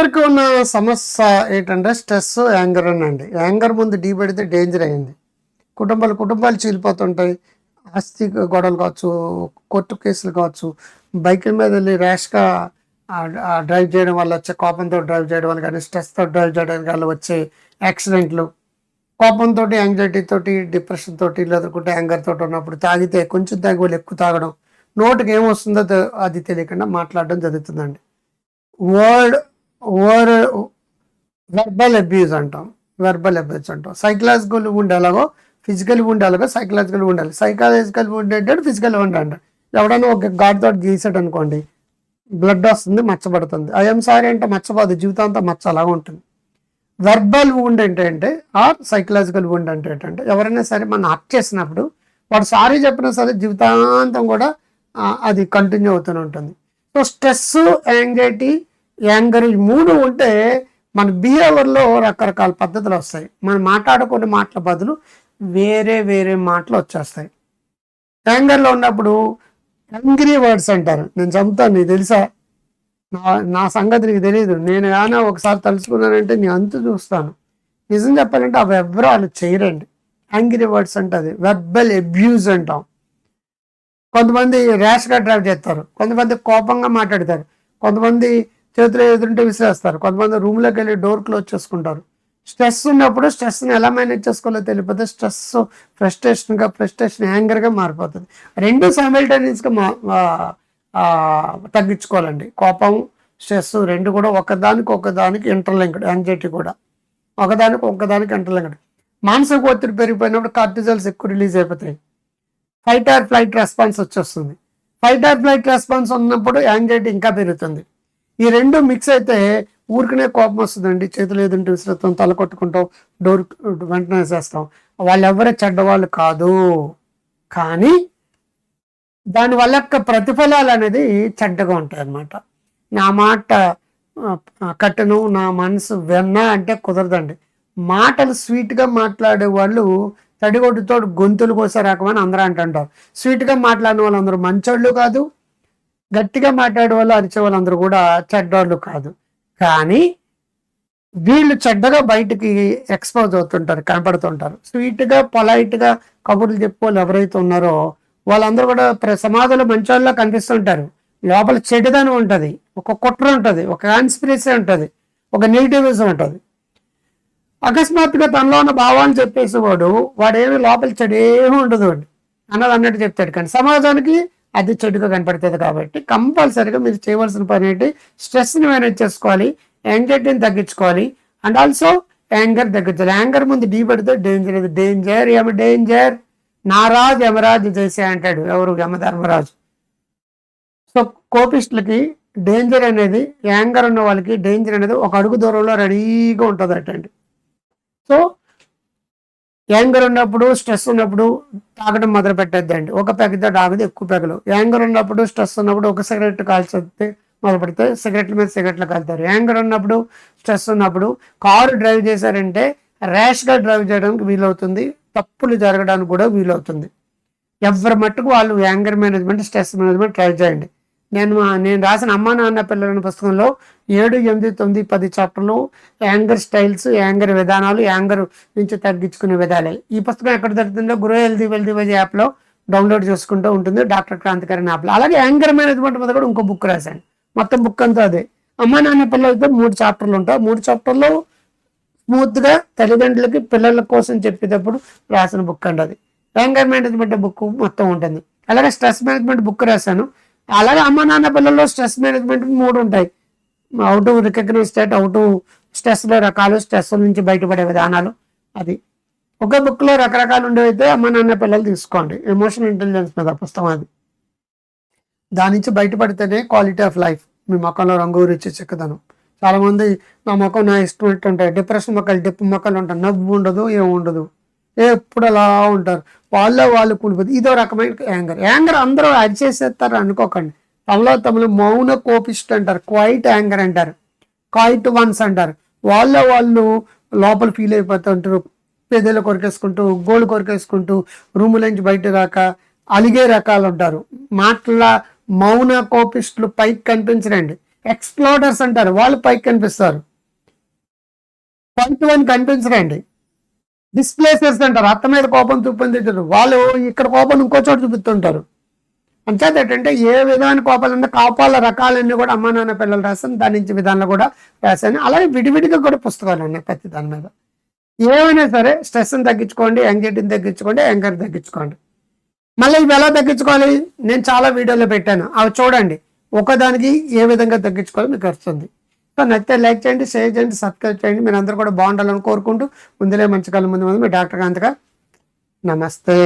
అందరికీ ఉన్న సమస్య ఏంటంటే స్ట్రెస్ యాంగర్ అండి యాంగర్ ముందు డీ పెడితే డేంజర్ అయింది కుటుంబాలు కుటుంబాలు చీలిపోతుంటాయి. ఆస్తి గొడవలు కావచ్చు కోర్టు కేసులు కావచ్చు బైకుల మీద వెళ్ళి ర్యాష్గా డ్రైవ్ చేయడం వల్ల వచ్చే కోపంతో డ్రైవ్ చేయడం వల్ల కానీ స్ట్రెస్తో డ్రైవ్ చేయడం వల్ల వచ్చే యాక్సిడెంట్లు కోపంతో యాంగ్జైటీ డిప్రెషన్ తోటి లేదంటే యాంగర్ తోటి ఉన్నప్పుడు తాగితే కొంచెం తాగి వాళ్ళు ఎక్కువ తాగడం నోటికి ఏమొస్తుందో అది తెలియకుండా మాట్లాడడం జరుగుతుందండి. వరల్డ్ ఓవర్ వెర్బల్ అబ్యూజ్ అంటాం. వెర్బల్ అబ్యూజ్ అంటాం. సైకలాజికల్ ఉండి ఎలాగో ఫిజికల్ ఉండి ఎలాగో సైకలాజికల్ ఉండాలి సైకలాజికల్ ఉండి అంటే ఫిజికల్ ఉండి అంటారు ఎవడైనా ఒక గాడ్ తోటి గీసాడు అనుకోండి బ్లడ్ వస్తుంది మచ్చబడుతుంది ఐఎమ్ సారీ అంటే మచ్చపోదు జీవితాంతం మచ్చ అలాగా ఉంటుంది. వెర్బల్ వుండ్ ఏంటంటే ఆర్ సైకలాజికల్ wound అంటే ఏంటంటే ఎవరైనా సరే మనం హక్ చేసినప్పుడు వాడు సారీ చెప్పినా సరే జీవితాంతం కూడా అది కంటిన్యూ అవుతూనే ఉంటుంది. సో స్ట్రెస్ యాంగ్జైటీ యాంగర్ ఈ మూడు ఉంటే మన బిహేవియర్లో రకరకాల పద్ధతులు వస్తాయి. మనం మాట్లాడుకునే మాటల బదులు వేరే వేరే మాటలు వచ్చేస్తాయి. యాంగర్లో ఉన్నప్పుడు యాంగ్రీ వర్డ్స్ అంటారు. నేను చదువుతాను నీకు తెలుసా? నా నా సంగతి నీకు తెలియదు నేను కానీ ఒకసారి తలుచుకున్నానంటే నీ అంతు చూస్తాను. నిజం చెప్పాలంటే అవి ఎవరు వాళ్ళు చేయరండి. యాంగ్రీ వర్డ్స్ అంటది. అది అబ్యూజ్ అంటాం. కొంతమంది ర్యాష్గా డ్రైవ్ చేస్తారు. కొంతమంది కోపంగా మాట్లాడతారు. కొంతమంది చేతిలో ఎదురుంటే విసిరేస్తారు. కొంతమంది రూమ్లోకి వెళ్ళి డోర్ క్లోజ్ చేసుకుంటారు. స్ట్రెస్ ఉన్నప్పుడు స్ట్రెస్ని ఎలా మేనేజ్ చేసుకోవాలో తెలియపోతే స్ట్రెస్ ఫ్రస్ట్రేషన్గా ఫ్రస్ట్రేషన్ యాంగర్గా మారిపోతుంది. రెండు సైమల్టేనియస్గా మా తగ్గించుకోవాలండి. కోపం స్ట్రెస్ రెండు కూడా ఒకదానికి ఒకదానికి ఇంటర్లింక్డ్ యాంగ్జైటీ కూడా. ఒకదానికి ఒకదానికి ఇంటర్లింక్డ్ మానసిక ఒత్తిడి పెరిగిపోయినప్పుడు కార్టిజల్స్ ఎక్కువ రిలీజ్ అయిపోతాయి. ఫైట్ ఆర్ ఫ్లైట్ రెస్పాన్స్ వచ్చేస్తుంది. ఫైట్ ఆర్ ఫ్లైట్ రెస్పాన్స్ ఉన్నప్పుడు యాంగ్జైటీ ఇంకా పెరుగుతుంది. ఈ రెండు మిక్స్ అయితే ఊరికనే కోపం వస్తుందండి. చేతులు ఏదంటే విసిరేస్తాం తల కొట్టుకుంటాం డోర్ వెంటనే వేసేస్తాం. వాళ్ళు ఎవరే చెడ్డవాళ్ళు కాదు. కానీ దానివల్ల యొక్క ప్రతిఫలాలు అనేది చెడ్డగా ఉంటాయి అన్నమాట నా మాట కట్టను నా మనసు విన్నా అంటే కుదరదండి. మాటలు స్వీట్గా మాట్లాడే వాళ్ళు తడిగొడ్డుతో గొంతులు కోసే రకమని అందరూ అంటుంటారు. స్వీట్గా మాట్లాడిన వాళ్ళందరూ మంచోళ్ళు కాదు గట్టిగా మాట్లాడే వాళ్ళు అరిచే వాళ్ళందరూ కూడా చెడ్డోళ్ళు కాదు. కానీ వీళ్ళు చెడ్డగా బయటికి ఎక్స్పోజ్ అవుతుంటారు కనపడుతుంటారు. స్వీట్గా పొలైట్గా కబుర్లు చెప్పుకోవాలి ఎవరైతే ఉన్నారో వాళ్ళందరూ కూడా ప్ర- మంచి మంచోళ్ళ కనిపిస్తుంటారు. లోపల చెడుదనం ఉంటుంది ఒక కుట్ర ఉంటుంది ఒక కాన్స్పిరసీ ఉంటుంది ఒక నెగిటివిజం ఉంటుంది. అకస్మాత్తుగా తనలో ఉన్న భావాన్ని చెప్పేసేవాడు వాడేమి లోపల చెడు ఏమి ఉండదు అన్నది అన్నట్టు చెప్తాడు కానీ సమాజానికి అది చెడుగా కనపడుతుంది కాబట్టి కంపల్సరీగా మీరు చేయవలసిన పని ఏంటి? స్ట్రెస్ని మేనేజ్ చేసుకోవాలి యాంగ్జైటీని తగ్గించుకోవాలి అండ్ ఆల్సో యాంగర్ తగ్గించాలి. యాంగర్ ముందు డీ పెడితే డేంజర్ ఇది డేంజర్ యమ డేంజర్ నారాజు యమరాజు చేసే అంటాడు. ఎవరు? యమధర్మరాజు సో కోపిస్టులకి డేంజర్ అనేది యాంగర్ ఉన్న వాళ్ళకి డేంజర్ అనేది ఒక అడుగు దూరంలో రెడీగా ఉంటుంది అటండి సో యాంగర్ ఉన్నప్పుడు స్ట్రెస్ ఉన్నప్పుడు తాగడం మొదలు పెట్టద్దండి ఒక పెగతో తాగదు ఎక్కువ పెగలు యాంగర్ ఉన్నప్పుడు స్ట్రెస్ ఉన్నప్పుడు ఒక సిగరెట్ కాల్చేస్తే మొదలు పెడితే సిగరెట్ల మీద సిగరెట్లు కలుతారు. యాంగర్ ఉన్నప్పుడు స్ట్రెస్ ఉన్నప్పుడు కారు డ్రైవ్ చేశారంటే ర్యాష్గా డ్రైవ్ చేయడానికి వీలవుతుంది తప్పులు జరగడానికి కూడా వీలవుతుంది. ఎవరి మట్టుకు వాళ్ళు anger management stress management try చేయండి. నేను నేను రాసిన అమ్మా నాన్న పిల్లలని పుస్తకంలో ఏడు ఎనిమిది తొమ్మిది పది చాప్టర్లు యాంగర్ స్టైల్స్ యాంగర్ విధానాలు యాంగర్ నుంచి తగ్గించుకునే విధాలే. ఈ పుస్తకం ఎక్కడ దొరుకుతుందో గురు హెల్దీ వెల్దీ వైజ్ యాప్లో డౌన్లోడ్ చేసుకుంటూ ఉంటుంది. డాక్టర్ క్రాంతికారి యాప్లో అలాగే యాంగర్ మేనేజ్మెంట్ మీద కూడా ఇంకో బుక్ రాశాను. మొత్తం బుక్ అంతా అదే. అమ్మా నాన్న పిల్లలతో మూడు చాప్టర్లు ఉంటాయి. మూడు చాప్టర్లు స్మూత్గా తల్లిదండ్రులకి పిల్లల కోసం చెప్పేటప్పుడు రాసిన బుక్ అండి అది. యాంగర్ మేనేజ్మెంట్ బుక్ మొత్తం ఉంటుంది. అలాగే స్ట్రెస్ మేనేజ్మెంట్ బుక్ రాశాను. అలాగే అమ్మ నాన్న పిల్లల్లో స్ట్రెస్ మేనేజ్మెంట్ మూడు ఉంటాయి. Out recognize state out to స్ట్రెస్లో రకాలు స్ట్రెస్ నుంచి బయటపడే విధానాలు అది. ఒక బుక్లో రకరకాలు ఉండేవైతే అమ్మ నాన్న పిల్లలు తీసుకోండి. ఎమోషనల్ ఇంటెలిజెన్స్ మీద పుస్తకం అది. దాని నుంచి బయటపడితేనే క్వాలిటీ ఆఫ్ లైఫ్ మీ మొక్కలో రంగు రుచి చిక్కదనం. చాలా మంది నా మొక్కం నా ఇష్టం ఉంటాయి డిప్రెషన్ మొక్కలు డిప్పు మొక్కలు ఉంటాయి నవ్వు ఉండదు ఏం ఉండదు. ఎప్పుడు అలా ఉంటారు? వాళ్ళ వాళ్ళు కూలిపోతుంది ఇదో రకమైన యాంగర్. యాంగర్ అందరూ అరిచేసేస్తారు అనుకోకండి. తమలో తమలు మౌన కోపిస్ట్ అంటారు క్వైట్ యాంగర్ అంటారు క్వైట్ వన్స్ అంటారు. వాళ్ళ వాళ్ళు లోపల ఫీల్ అయిపోతుంటారు పెదలు కొరికేసుకుంటూ గోళ్ళు కొరికేసుకుంటూ రూములోంచి బయట రాక అలిగే రకాలు ఉంటారు. మాటల మౌన కోపిస్టులు పైకి కనిపించరండి. ఎక్స్ప్లోడర్స్ అంటారు వాళ్ళు పైకి కనిపిస్తారు. Point one కనిపించరండి. డిస్ప్లేసర్స్ అంటారు. అత్త మీద కోపం చూపించారు వాళ్ళు ఇక్కడ కోపం ఇంకో చోట చూపిస్తుంటారు. అంచేత ఏంటంటే ఏ విధాన కోపాలు అంటే కోపాల రకాలన్నీ కూడా అమ్మా నాన్న పిల్లలు రాస్తాను దాని నుంచి విధానాలు కూడా రాశాను. అలాగే విడివిడిగా కూడా పుస్తకాలు ఉన్నాయి ప్రతి దాని మీద. ఏమైనా సరే స్ట్రెస్ని తగ్గించుకోండి యాంగ్జైటీని తగ్గించుకోండి యాంగర్ తగ్గించుకోండి. మళ్ళీ ఇవి ఎలా తగ్గించుకోవాలి? నేను చాలా వీడియోలో పెట్టాను. అవి చూడండి. ఒకదానికి ఏ విధంగా తగ్గించుకోవాలో మీకు వస్తుంది. సో నచ్చితే లైక్ చేయండి షేర్ చేయండి సబ్స్క్రైబ్ చేయండి. మీరు అందరూ కూడా బాగుండాలని కోరుకుంటూ ముందులే మంచి కాలం ముందు ముందు మీ డాక్టర్ కాంతగా నమస్తే.